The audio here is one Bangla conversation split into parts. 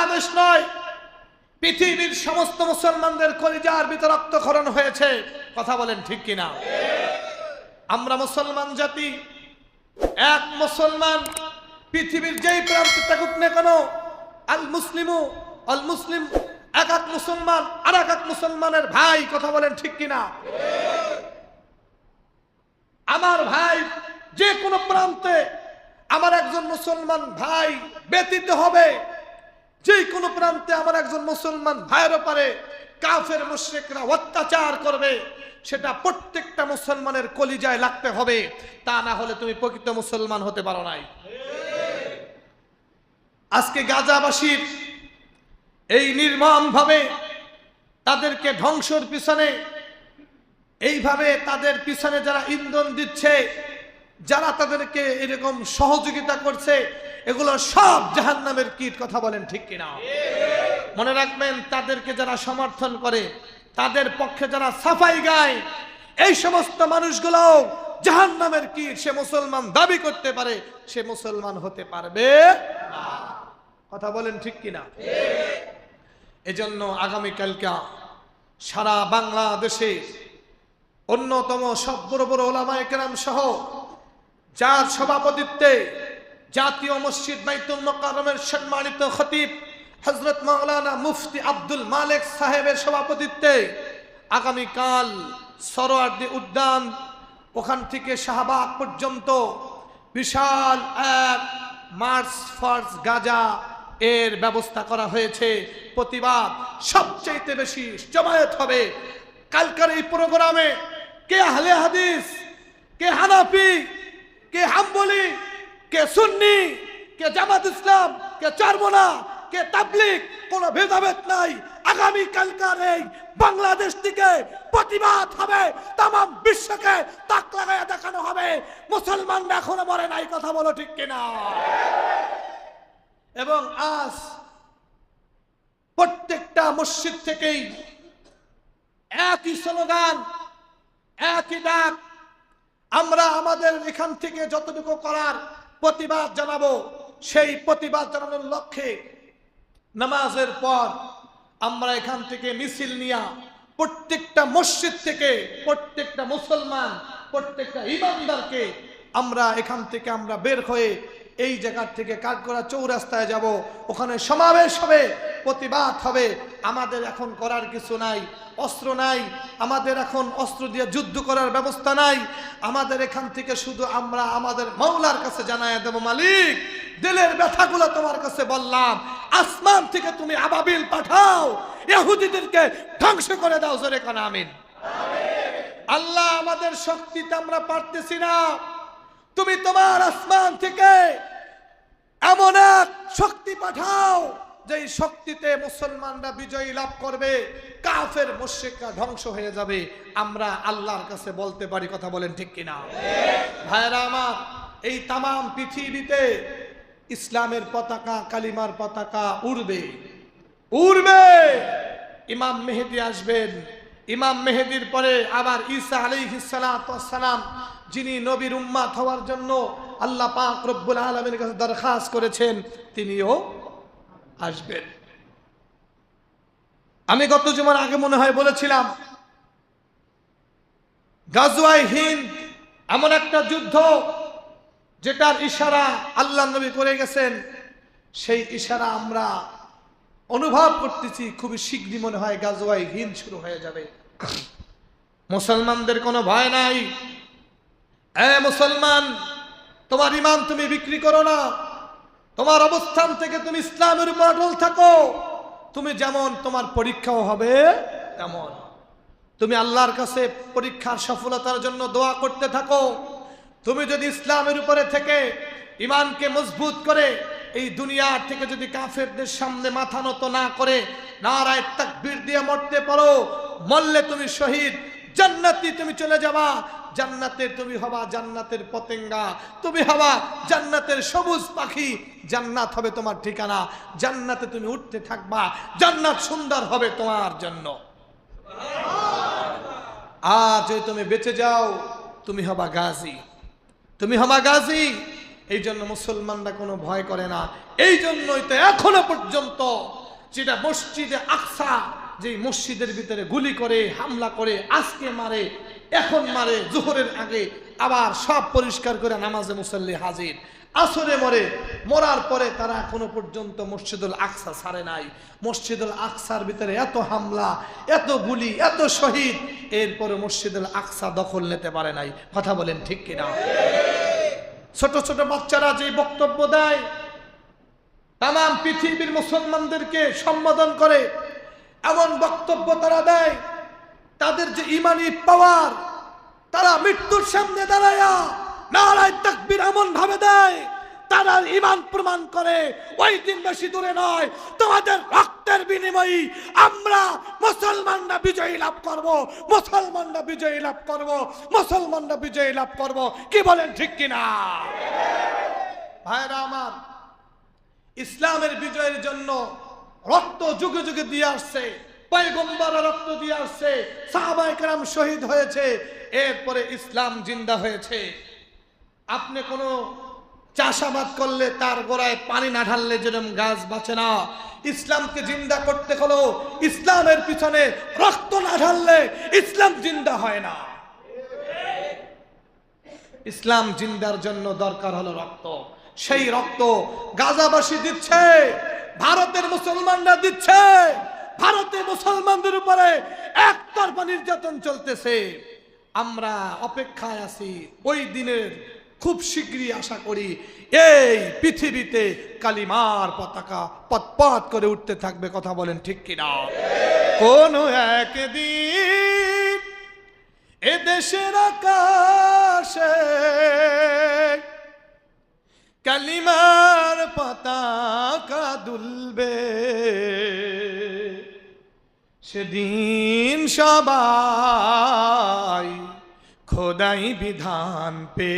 বাংলাদেশ নয়, পৃথিবীর সমস্ত মুসলমানদের কলিজার ভিতর রক্তক্ষরণ হয়েছে। কথা বলেন ঠিক কিনা? আমরা মুসলমান জাতি, এক মুসলমান, পৃথিবীর যেই প্রান্তে থাকুক না কেন, আল মুসলিমু, আল মুসলিম, এক এক মুসলমান, আর এক এক মুসলমানের ভাই, কথা বলেন ঠিক কিনা? আমার ভাই যে কোনো প্রান্তে আমার একজন মুসলমান ভাই ব্যতীত হবে। যে কোনো প্রান্তে আমার একজন মুসলমান ভাইয়ের পারে কাফের মুশ্রিকরা অত্যাচার করবে, সেটা প্রত্যেকটা মুসলমানের কলিজায় লাগতে হবে। তা না হলে তুমি প্রকৃত মুসলমান হতে পারো নাই। আজকে গাজাবাসীর এই নির্মম ভাবে তাদেরকে ধ্বংসর পিছনে, এইভাবে তাদের পিছনে যারা ইন্ধন দিচ্ছে, যারা তাদেরকে এরকম সহযোগিতা করছে এগুলো সব জাহান্নামের কীট কথা বলেন ঠিক কিনা? মনে রাখবেন তাদেরকে যারা সমর্থন করে তাদের পক্ষে যারা সাফাই গায় এই সমস্ত মানুষগুলো জাহান্নামের কীট সে মুসলমান দাবি করতে পারে সে মুসলমান হতে পারবে কথা বলেন ঠিক কিনা? এজন্য আগামীকালকা সারা বাংলাদেশে অন্যতম সব বড় বড় ওলামায় কেরাম সহ যার সভাপতিত্বে জাতীয় মসজিদ বাইতুল মোকারমের সম্মানিত খতিব হজরত মাওলানা মুফতি আব্দুল মালিক সাহেবের সভাপতিত্বে আগামীকাল সরোয়ার্দি উদ্যান, ওখান থেকে শাহবাগ পর্যন্ত বিশাল এক মার্চ ফার্স গাজা এর ব্যবস্থা করা হয়েছে। প্রতিবাদ সবচেয়ে বেশি জমায়েত হবে কালকার এই প্রোগ্রামে। কে আহলে হাদিস? কে হানাফি? কে হাম্বলি? কে সুন্নি, কে জামাত ইসলাম, কে চারমোনা, কে তাবলিক কোনো ভেদাভেদ নাই। আগামী কালকার এই বাংলাদেশ থেকে প্রতিবাদ হবে তাম বিশ্বকে তাক লাগাইয়া দেখানো হবে। মুসলমানরা এখনও মরে নাই, কথা বলো ঠিক কিনা? এবং আজ প্রত্যেকটা মসজিদ থেকেই একই স্লোগান, একই ডাক, আমরা আমাদের এখান থেকে যতটুকু করার প্রতিবাদ জানাব। সেই প্রতিবাদ জানানোর লক্ষ্যে নামাজের পর আমরা এখান থেকে মিছিল নিয়া প্রত্যেকটা মসজিদ থেকে প্রত্যেকটা মুসলমান, প্রত্যেকটা ইমানদারকে আমরা এখান থেকে আমরা বের হয়ে এই জায়গার থেকে কাঠগড়া চৌরাস্তায় যাব। ওখানে সমাবেশ হবে, প্রতিবাদ হবে। আমাদের এখন করার কিছু নাই, অস্ত্র নাই, আমাদের এখন অস্ত্র দিয়ে যুদ্ধ করার ব্যবস্থা নাই। আমাদের এখান থেকে শুধু আমরা আমাদের মাওলার কাছে জানাই দেব, মালিক। দিলের ব্যথাগুলো তোমার কাছে বললাম। আসমান থেকে তুমি আবাবিল পাঠাও। ইহুদিদেরকে ধ্বংস করে দাও, জোরে কোন, আমিন। আল্লাহ আমাদের শক্তিতে আমরা পারতেছি না। তুমি তোমার আসমান থেকে এমন এক শক্তি পাঠাও যে এই শক্তিতে মুসলমানরা বিজয়ী লাভ করবে, কাফের মুশ্রিকরা ধ্বংস হয়ে যাবে। আমরা আল্লাহর কাছে বলতে পারি, কথা বলেন ঠিক কিনা? ভাইরা আমার, এই তামাম পৃথিবীতে ইসলামের পতাকা, কালিমার পতাকা উড়বে। উড়বে! ইমাম মেহেদি আসবেন ইমাম মেহেদির পরে আবার ঈসা আলাইহিসসালাম যিনি নবীর উম্মাত হওয়ার জন্য আল্লাহ পাক রব্বুল আলমের কাছে দরখাস্ত করেছেন, তিনিও আসবেন। আমি গত জুমার আগে মনে হয় বলেছিলাম গাজওয়াই হিন্দ এমন একটা যুদ্ধ যেটার ইশারা আল্লাহ নবী করে গেছেন, সেই ইশারা আমরা অনুভব করতেছি, খুবই শীঘ্রই মনে হয় গাজওয়াই হিন্দ শুরু হয়ে যাবে। মুসলমানদের কোনো ভয় নাই। এ মুসলমান, তোমার ইমান তুমি বিক্রি করো না। তোমার অবস্থান থেকে তুমি ইসলামের উপর থাকো। তুমি যেমন তোমার পরীক্ষাও হবে তেমন। তুমি আল্লাহর কাছে পরীক্ষার সফলতার জন্য দোয়া করতে থাকো। তুমি যদি ইসলামের উপরে থেকে ইমানকে মজবুত করে এই দুনিয়ার থেকে যদি কাফেরদের সামনে মাথা নত না করে, নারায় তাকবীর দিয়ে মরতে পারো মরলে তুমি শহীদ, জান্নাতি তুমি চলে যাবা। জান্নাতের তুমি হবা জান্নাতের পতেঙ্গা, তুমি হবা জান্নাতের সবুজ পাখি। জান্নাত হবে তোমার ঠিকানা, জান্নাতে তুমি উঠতে থাকবা, জান্নাত সুন্দর হবে তোমার জন্য। আর যদি তুমি বেঁচে যাও, তুমি হবা গাজী। তুমি হবা গাজী। এই জন্য মুসলমানরা কোনো ভয় করে না। এই জন্যই তো এখনও পর্যন্ত যেটা মসজিদে আকসা যে মসজিদের ভিতরে গুলি করে, হামলা করে, আজকে মারে, এখন মারে, জোহরের আগে আবার সব পরিষ্কার করে নামাজে মুসল্লি হাজির। আসরে মরে, মরার পরে তারা এখনও পর্যন্ত মসজিদুল আকসা ছাড়ে নাই। মসজিদুল আকসার ভিতরে এত হামলা, এত গুলি, এত শহীদ, এরপরে মসজিদুল আকসা দখল নিতে পারে নাই। কথা বলেন ঠিক কিনা? ছোট ছোট বাচ্চারা যে বক্তব্য দেয় তাম পৃথিবীর মুসলমানদেরকে সম্বোধন করে এমন বক্তব্য তারা দেয়, তাদের যে ইমানি পাওয়ার তারা মৃত্যুর সামনে দাঁড়ায়া নারায় তাকবীর এমন ভাবে দেয়, তারা ইমান প্রমাণ করে, ওই দিন বেশি দূরে নয়, তোমাদের রক্তের বিনিময়ে আমরা মুসলমানরা বিজয়ী লাভ করব, মুসলমানরা বিজয়ী লাভ করব, মুসলমানরা বিজয়ী লাভ করব। কি বলেন ঠিক কিনা? ভাইরা আমার, ইসলামের বিজয়ের জন্য রক্ত যুগে যুগে দিয়ে আসছে পয়গম্বর রক্ত দিয়ে আসছে সাহাবাই কারাম শহীদ হয়েছে, এরপরে ইসলাম জিন্দা হয়েছে। আপনি কোনো চাষাবাদ করলে তার গোড়ায় পানি না ঢাললে যেরকম গাছ বাঁচে না। ইসলামকে জিন্দা করতে হলো, ইসলামের পিছনে রক্ত না ঢাললে ইসলাম জিন্দা হয় না। ইসলাম জিন্দার জন্য দরকার হলো রক্ত। সেই রক্ত গাজাবাসী দিচ্ছে। ভারতের মুসলমানরা দিচ্ছে। ভারতে মুসলমানদের উপরে একতরফা নির্যাতন চলতেছে। আমরা অপেক্ষায় আছি, ওই দিনের খুব শীঘ্রই আশা করি এই পৃথিবীতে কালিমার পতাকা পথ করে উঠতে থাকবে, কথা বলেন ঠিক কিনা? কোন একদিন এ দেশের আকাশে কালিমার পতাকা দুলবে সেদিন সবাই খোদাই বিধান পে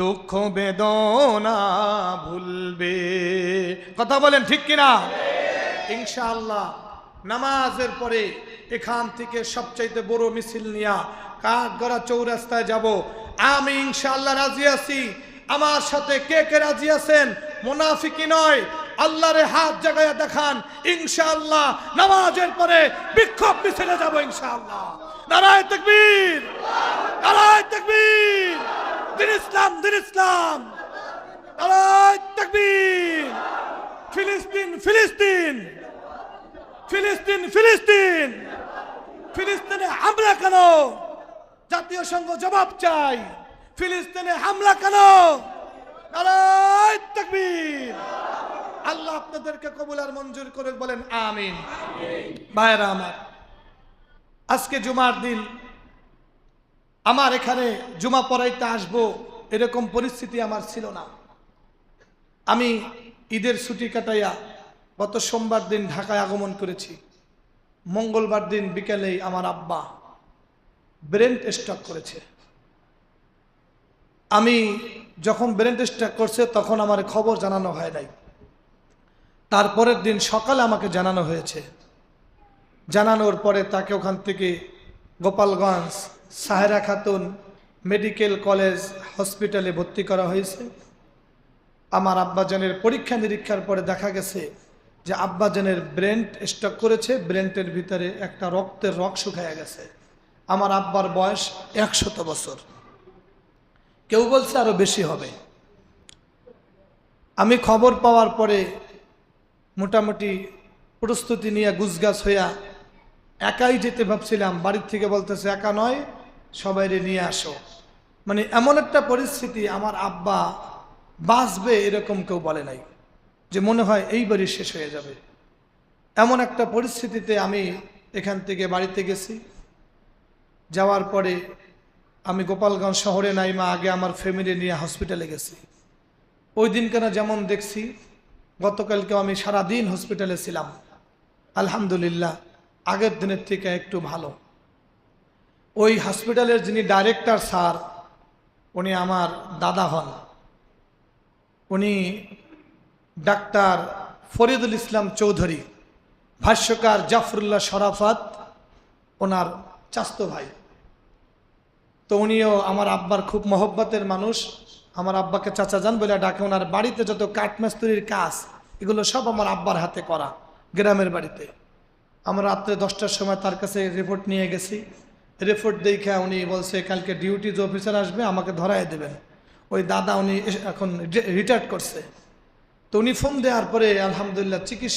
দুঃখ বেদনা ভুলবে। কথা বলেন ঠিক কিনা? ইনশাআল্লাহ নামাজের পরে এখান থেকে সবচাইতে বড় মিছিল নিয়া কাঠগড়া চৌরাস্তায় যাব। আমি ইনশাআল্লাহ রাজি আছি। আমার সাথে কে কে রাজি আছেন? মুনাফিকি নয়। আল্লাহরে হাত জাগায় দেখান, ইনশাআল্লাহ নামাজের পরে বিক্ষোভ মিছিলে যাব ইনশাআল্লাহ। নারায় তাকবীর। নারায় তাকবীর। দিন ইসলাম দিন ইসলাম। নারায় তাকবীর। ফিলিস্তিন ফিলিস্তিন। ফিলিস্তিন ফিলিস্তিন। ফিলিস্তিনে আমরা কেন জাতীয় সংঘ জবাব চাই? ফিলিস্তিনে হামলা কেন? আল্লাহ আপনাদেরকে কবুল আর মঞ্জুর করে বলেন, আমিন। ভাইরা আমার, আজকে জুমার দিন, আমার এখানে জুমা পড়াইতে আসব এরকম পরিস্থিতি আমার ছিল না। আমি ঈদের ছুটি কাটাইয়া গত সোমবার দিন ঢাকায় আগমন করেছি। মঙ্গলবার দিন বিকেলেই আমার আব্বা ব্রেন স্টক করেছে। আমি যখন ব্রেন স্টক করছে, তখন আমার খবর জানানো হয় নাই। তারপরের দিন সকালে আমাকে জানানো হয়েছে। জানানোর পরে তাকে ওখান থেকে গোপালগঞ্জ সাহেরা খাতুন মেডিকেল কলেজ হসপিটালে ভর্তি করা হয়েছে। আমার আব্বাজানের পরীক্ষা নিরীক্ষার পরে দেখা গেছে যে আব্বাজানের ব্রেন্ট স্টক করেছে ব্রেন্টের ভিতরে একটা রক্তের রক শুকায়া গেছে। আমার আব্বার বয়স একশত বছর। কেউ বলছে আরও বেশি হবে। আমি খবর পাওয়ার পরে মোটামুটি প্রস্তুতি নিয়ে গুজগাছ হইয়া একাই যেতে ভাবছিলাম, বাড়ির থেকে বলতেছে, একা নয় সবাইরে নিয়ে আসো। মানে এমন একটা পরিস্থিতি আমার আব্বা বাঁচবে এরকম কেউ বলে নাই, যে মনে হয় এইবারই শেষ হয়ে যাবে। এমন একটা পরিস্থিতিতে আমি এখান থেকে বাড়িতে গেছি। যাওয়ার পরে আমি গোপালগঞ্জ শহরে নাইমা আগে আমার ফ্যামিলি নিয়ে হসপিটালে গেছি। ওই দিন কেন যেমন দেখছি, গতকালকেও আমি সারা দিন হসপিটালে ছিলাম। আলহামদুলিল্লাহ, আগের দিনের থেকে একটু ভালো। ওই হসপিটালের যিনি ডাইরেক্টর স্যার, উনি আমার দাদা হন। উনি ডাক্তার ফরিদুল ইসলাম চৌধুরী, ভাষ্যকার জাফরুল্লাহ শরাফাত, ওনার চাস্ত ভাই। তো উনিও আমার আব্বার খুব মহব্বতের মানুষ। আমার আব্বাকে চাচা যান বলে ডাকে, ওনার বাড়িতে যত কাঠমাস্তুরির কাজ, এগুলো সব আমার আব্বার হাতে করা, গ্রামের বাড়িতে। আমরা রাত্রে দশটার সময় তার কাছে রিপোর্ট নিয়ে গেছি। রিপোর্ট দেখে উনি বলছে, কালকে ডিউটিজ অফিসার আসবে, আমাকে ধরাই দেবেন। ওই দাদা উনি এখন রিটায়ার্ড করছে। তো উনি ফোন দেওয়ার পরে আলহামদুলিল্লাহ চিকিৎসা